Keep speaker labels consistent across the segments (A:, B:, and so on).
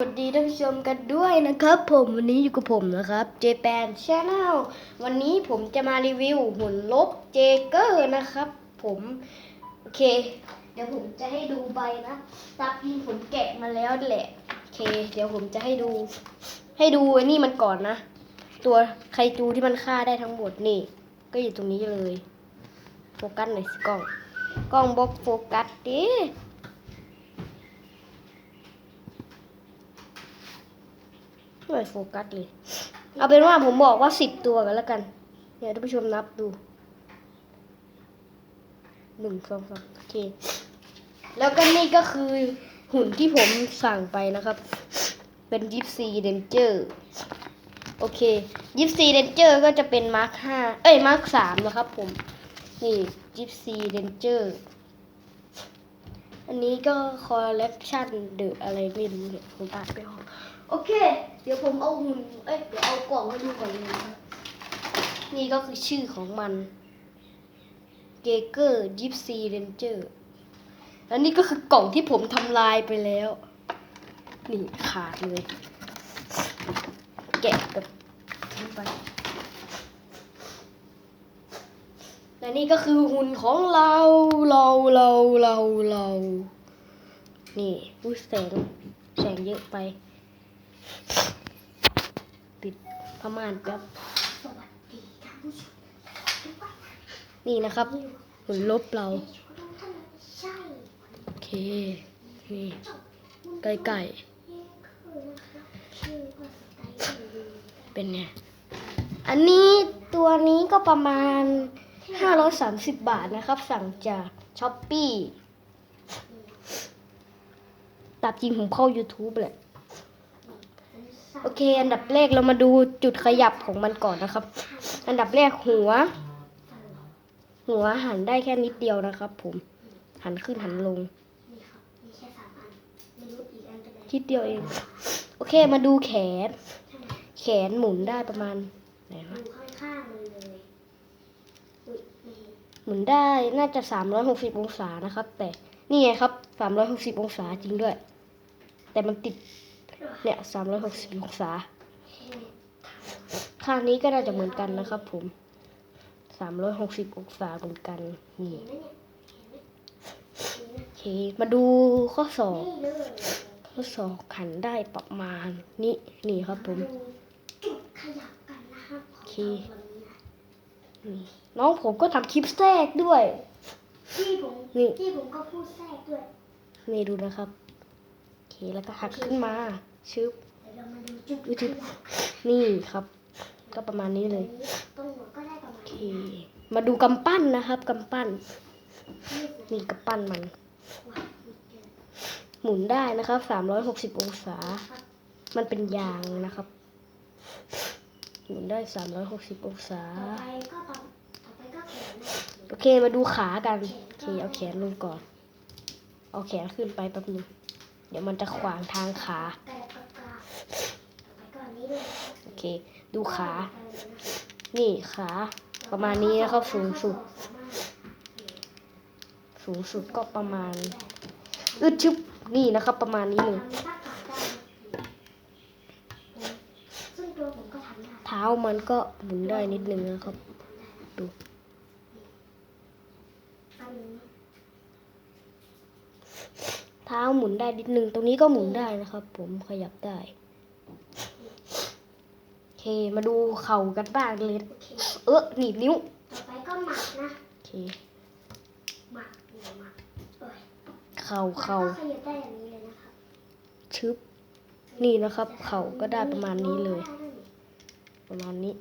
A: สวัสดีท่านผู้ชมกันด้วยนะครับ ผมวันนี้อยู่กับผมนะครับ Japan Channel วันนี้ผมจะมารีวิวหุ่นลบเจเกอร์นะครับ ผมโอเค เดี๋ยวผมจะให้ดูใบนะตามที่ผมแกะมาแล้วแหละโอเค เดี๋ยวผมจะให้ดู ให้ดูไอ้นี่มันก่อนนะ ตัวไคจูที่มันฆ่าได้ทั้งหมดนี่ ก็อยู่ตรงนี้เลย โฟกัสหน่อยสิกล้อง กล้องบล็อกโฟกัสดิ ไม่โฟกัสเลย เอาเป็นว่าผมบอกว่าสิบตัวกันแล้วกันเดี๋ยวท่านผู้ชมนับดูหนึ่งสองสามโอเค แล้วก็นี่ก็คือหุ่นที่ผมสั่งไปนะครับ เป็นยิปซีเดนเจอร์โอเคยิปซีเดนเจอร์ก็จะเป็นมาร์คห้าเอ้ยมาร์คสามนะครับผม นี่ยิปซีเดนเจอร์อันนี้ก็คอลเลกชันเดอะอะไรไม่รู้เนี่ยผมอ่านไม่ออก โอเค เดี๋ยวผมเอาหุ่นเอ้ยเดี๋ยวเอากล่องให้ดูก่อนเลยนะครับนี่ก็คือชื่อของมันเกเกอร์ยิปซีเรนเจอร์อันนี้ก็คือกล่องที่ผมทำลายไปแล้ว นี่ขาดเลย แกะแบบทิ้งไปและนี่ก็คือหุ่นของเราเราเราเราเรา นี่อุ้ยแสง แสงเยอะไป ปิดผ้าม่านแป๊บ
B: สวัสดีท่านผู้ชมทุกท่าน
A: นี่นะครับหุ่นลบเรา
B: ทุกท่านใช่
A: โอเค นี่ ไก่ไก่
B: นี่คือนะครับชื่อว่าสไตล์ดี
A: เป็นไง อันนี้ตัวนี้ก็ประมาณ 530 บาทนะครับ สั่งจากช้อปปี้ตัดจริงผมเข้า YouTube แหละ โอเค อันดับแรกเรามาดูจุดขยับของมันก่อนนะครับ อันดับแรกหัว หัวหันได้แค่นิดเดียวนะครับ ผม หันขึ้นหันลง
B: แค่สามองศานิ
A: ดเดียวเอง โอเค มาดูแขน แขนหมุนได้ประมาณไหนวะ
B: ดูข้างๆมันเลยอุ้ยไม่เห็น
A: หมุนได้น่าจะ360องศานะครับ แต่นี่ไงครับ360องศาจริงด้วย แต่มันติด เนี่ย360องศาข้างนี้ก็น่าจะเหมือนกันนะครับ ผม360องศาเหมือนกันนี่
B: เห็นไหมเนี่ยเห็นไหม
A: โอเคมาดูข้อศอก
B: นี่เลย
A: ข้อศอกขันได้ประมาณนี้นี่ครับผม
B: ดูจุดขยับกันนะครับของ
A: โอเค
B: วันนี้นะ
A: นี่น้องผมก็ทำคลิปแทรกด้วย
B: พี่ผม
A: นี่
B: พี่ผมก็พูดแทรกด้วย
A: นี่ดูนะครับโอเคแล้วก็หักขึ้นมา ชึบ
B: เดี๋ยวเรามาดูจุด
A: อุ๊ย
B: ข
A: จุด
B: ยับ
A: นี่ครับ ก็ประมาณนี้เลย
B: ตรงหัวก็ได้ประมาณ
A: โอเค
B: นี้
A: มาดูกำปั้นนะครับกำปั้น
B: นี่นะ
A: นี่กำปั้นมัน
B: ว้าวมีเจอ
A: หมุนได้นะครับ360องศา
B: ครับ
A: มันเป็นยางนะครับ หมุนได้360องศา
B: ต่อไปก็ต่อต่อไปก็แขนนะ
A: โอเคมาดูขากันโอเคเอาแขนลงก่อน เอาแขนขึ้นไปแป๊บนึงเดี๋ยวมันจะขวางทางขา
B: แต่ปากกาต่อไปก็อันนี้ด้วย
A: โอ เค ดูขา นี่ขาประมาณนี้นะครับสูงสุด สูงสุดก็ประมาณอึดชึบนี่นะครับ ประมาณนี้เลย
B: ซึ่ง
A: เท้ามันก็หมุนได้นิดนึงนะครับ ดูเท้าหมุนได้นิดนึงตรงนี้ก็หมุนได้นะครับ ผมขยับได้ เค มาดูเข่ากันบ้างเลย
B: โอเค
A: เออหนีบนิ้ว
B: ต่อไปก็หมักนะ
A: โอเค
B: หมักนี่หมักเอ้ย
A: เข่าเข่า
B: ก็ขยับได้อย่างนี้เลยนะครับ
A: ชึบ นี่นะครับ เข่าก็ได้ประมาณนี้เลย ประมาณนี้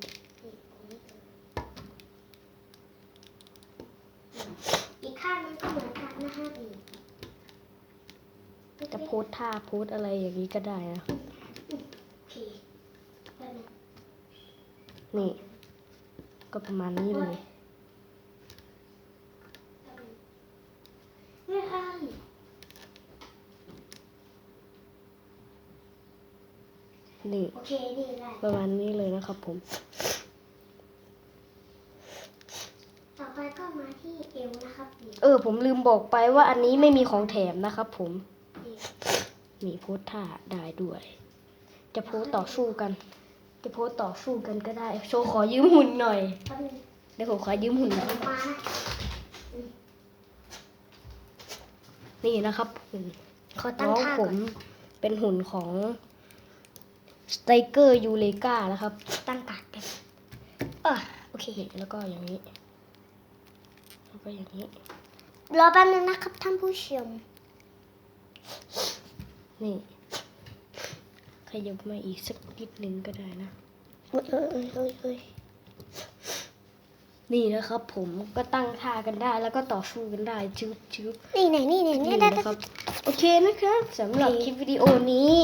B: อีกข้างนึงก็เหมือนกันนะฮะนี่
A: จะโพสท่าโพสอะไรอย่างนี้ก็ได้นะ
B: โอเคแบบนี้
A: นี่ ก็ประมาณนี้เลย
B: ไม่ค่ะ
A: นี่
B: โอเคนี่ได้
A: ประมาณนี้เลยนะครับผม
B: ต่อไปก็มาที่เอวนะครับนี่
A: เออ ผมลืมบอกไปว่าอันนี้ไม่มีของแถมนะครับผม
B: นี่
A: มีโพสท่าได้ด้วย จะโพสต่อสู้กัน จะโพสต่อสู้กันก็ได้ โชว์ขอยืมหุ่นหน่อย
B: แป๊บนึง
A: เดี๋ยวผมขอยืมหุ่นหน่อย
B: มานะ
A: นี่นะครับหุ่น
B: ขอตั้ง
A: น้อง
B: ท่า
A: ผ
B: ก่อ
A: ม
B: น
A: เป็นหุ่นของสไตเกอร์ยูเลกานะครับ
B: ตั้งปากกันอะโอเค
A: นี่แล้วก็อย่างนี้แล้วก็อย่างนี้
B: รอแป๊บนึงนะครับท่านผู้ชม
A: นี่ ขยับมาอีกสักนิดนึงก็ได้นะ
B: เอ้ยเอ้ยเอ้ยเอ้ยเอ้ย
A: นี่นะครับ ผมก็ตั้งท่ากันได้ แล้วก็ต่อสู้กันได้ชึบชึบ
B: นี่ไหนนี่ไหนนี่
A: นี่
B: ได้
A: นะครับ โอเคนะครับสำหรับคลิปวิดีโอนี้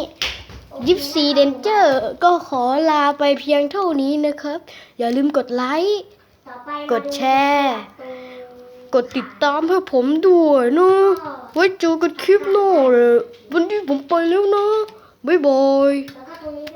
A: ยิปซีเดนเจอร์ก็ขอลาไปเพียงเท่านี้นะครับ อย่าลืมกดไลค์
B: ต่อไป
A: กดแชร์ กดติดตามให้ผมด้วยนะไว้เจอกันคลิปหน้าเลยวันนี้ผมไปแล้วนะ บ๊า